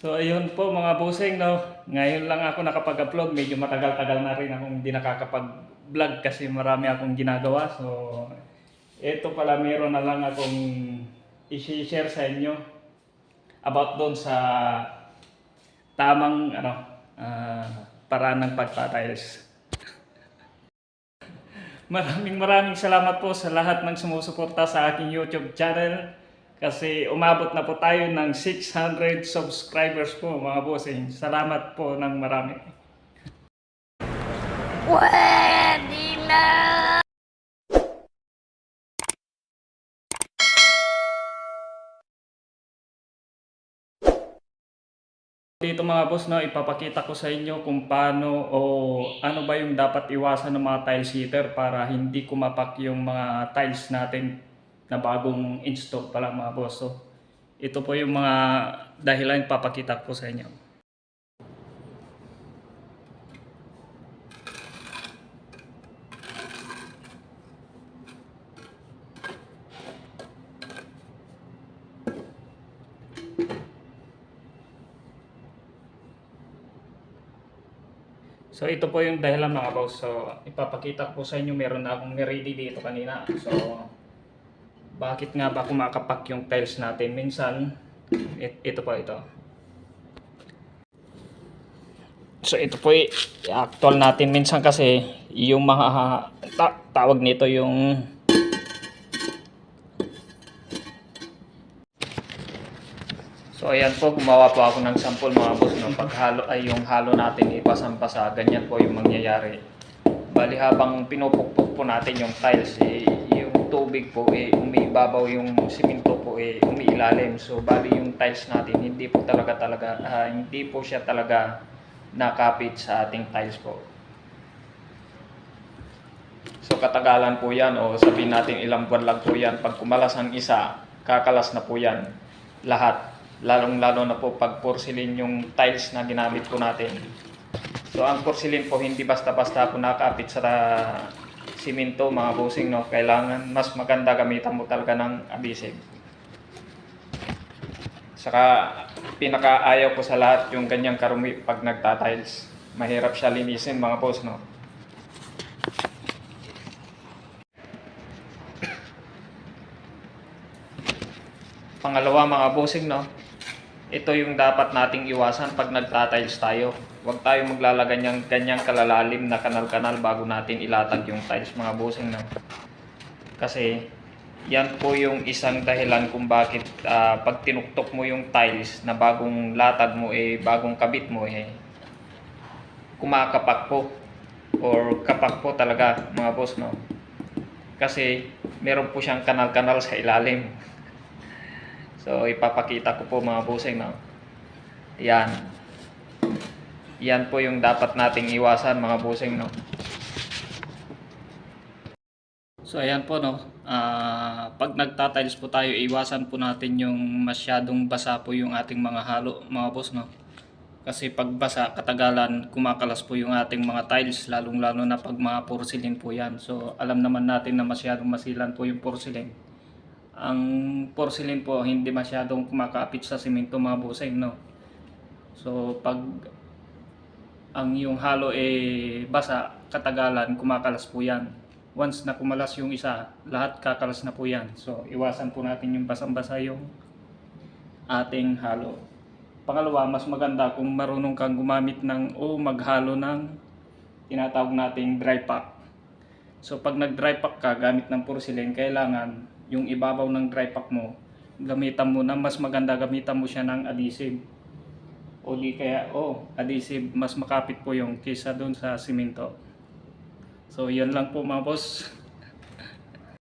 So ayun po mga busing no. Ngayon lang ako nakapag-upload. Medyo matagal-tagal na rin akong hindi nakakapag-vlog kasi marami akong ginagawa. So ito pala meron na lang akong i-share sa inyo about doon sa tamang ano ah, paraan ng pagtatiles. Maraming maraming salamat po sa lahat ng sumusuporta sa aking YouTube channel kasi umabot na po tayo ng 600 subscribers po mga bossing. Salamat po ng marami. Pwede na! Dito mga boss, no, ipapakita ko sa inyo kung paano o ano ba yung dapat iwasan ng mga tile seater para hindi kumapak yung mga tiles natin na bagong install pa lang mga boss. So, ito po yung mga dahilan ipapakita ko sa inyo. So ito po yung dahilan mga boss. So ipapakita ko sa inyo meron na akong ready dito kanina. So bakit nga ba kumakapak yung tiles natin? Minsan it- ito po ito. So ito po y- actual natin minsan kasi yung mga ta- tawag nito yung So ayan po, gumawa po ako ng sample mga boss. No? Paghalo ay yung halo natin ipasampasa, ganyan po yung mangyayari. Bali habang pinupukpok po natin yung tiles, eh, tubig po, eh, umiibabaw yung simento po, eh, umiilalim. So bali yung tiles natin, hindi po talaga talaga, ah, hindi po siya talaga nakapit sa ating tiles po. So katagalan po yan o sabihin natin ilang buwan lang po yan. Pag kumalas ang isa, kakalas na po yan lahat. Lalong lalo na po pag porcelain yung tiles na ginamit po natin. So ang porcelain po hindi basta-basta po nakapit sa simento mga bossing no. Kailangan mas maganda gamitan mo talaga ng adhesive. Saka pinakaayaw ko sa lahat yung ganyang karumi pag nagta-tiles. Mahirap siya linisin mga boss no. Pangalawa mga bossing no, ito yung dapat nating iwasan pag nagtatiles tayo. Huwag tayo maglalagay ng ganyang kalalalim na kanal-kanal bago natin ilatag yung tiles mga bossing no. Kasi yan po yung isang dahilan kung bakit ah, pag tinuktok mo yung tiles na bagong latag mo eh bagong kabit mo eh kumakapak po or kapak po talaga mga boss no. Kasi meron po siyang kanal-kanal sa ilalim. So, ipapakita ko po mga busing, no? Yan. Yan po yung dapat nating iwasan, mga busing, no? So, ayan po, no? Ah, pag nagtatiles po tayo, iwasan po natin yung masyadong basa po yung ating mga halo, mga boss, no? Kasi pag basa, katagalan, kumakalas po yung ating mga tiles, lalong-lalo na pag mga porcelain po yan. So, alam naman natin na masyadong masilan po yung porcelain ang porcelain po hindi masyadong kumakapit sa simento mga busing no? So pag ang yung halo eh basa katagalan kumakalas po yan. Once na kumalas yung isa lahat kakalas na po yan. So iwasan po natin yung basang-basa yung ating halo. Pangalawa mas maganda kung marunong kang gumamit ng o maghalo ng tinatawag nating dry pack So pag nag-dry pack ka gamit ng porcelain, kailangan yung ibabaw ng dry pack mo, gamitan mo na mas maganda gamitan mo siya ng adhesive. O di kaya, oh, adhesive, mas makapit po yung kisa doon sa simento. So, yun lang po mga boss.